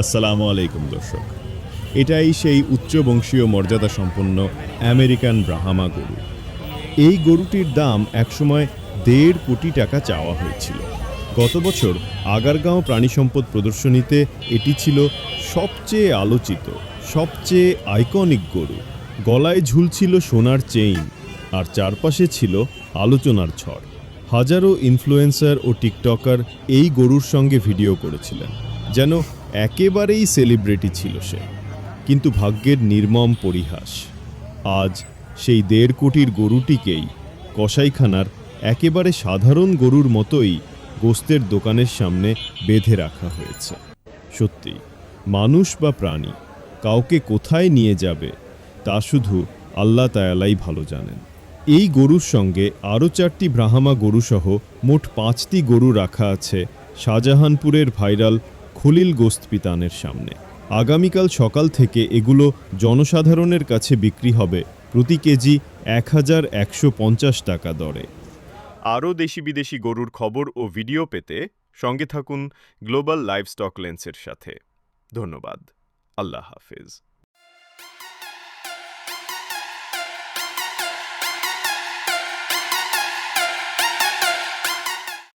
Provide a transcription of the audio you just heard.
আসসালামু আলাইকুম, দর্শক। এটাই সেই উচ্চ বংশীয় মর্যাদা সম্পন্ন আমেরিকান ব্রাহামা গরু। এই গরুটির দাম একসময় দেড় কোটি টাকা চাওয়া হয়েছিল। গত বছর আগারগাঁও প্রাণী সম্পদ প্রদর্শনীতে এটি ছিল সবচেয়ে আলোচিত, সবচেয়ে আইকনিক গরু। গলায় ঝুলছিল সোনার চেইন, আর চারপাশে ছিল আলোচনার ঝড়। হাজারো ইনফ্লুয়েন্সার ও টিকটকার এই গরুর সঙ্গে ভিডিও করেছিলেন, যেন একেবারেই সেলিব্রিটি ছিল সে। কিন্তু ভাগ্যের নির্মম পরিহাস। আজ সেই দেড় কোটির গরুটিকেই কসাইখানার একেবারে সাধারণ গরুর মতোই গোস্তের দোকানের সামনে বেঁধে রাখা হয়েছে। সত্যি, মানুষ বা প্রাণী, কাউকে কোথায় নিয়ে যাবে, তা শুধু আল্লাহ তায়ালাই ভালো জানেন। এই গরুর সঙ্গে আরও চারটি ব্রাহামা গরুসহ মোট পাঁচটি গরু রাখা আছে শাহজাহানপুরের ভাইরাল খলিল গোস্তপিতানের সামনে। আগামীকাল সকাল থেকে এগুলো জনসাধারণের কাছে বিক্রি হবে প্রতি কেজি এক হাজার একশো পঞ্চাশ টাকা দরে। আরও দেশি বিদেশি গরুর খবর ও ভিডিও পেতে সঙ্গে থাকুন গ্লোবাল লাইভস্টক লেন্সের সাথে। ধন্যবাদ। আল্লাহ হাফেজ।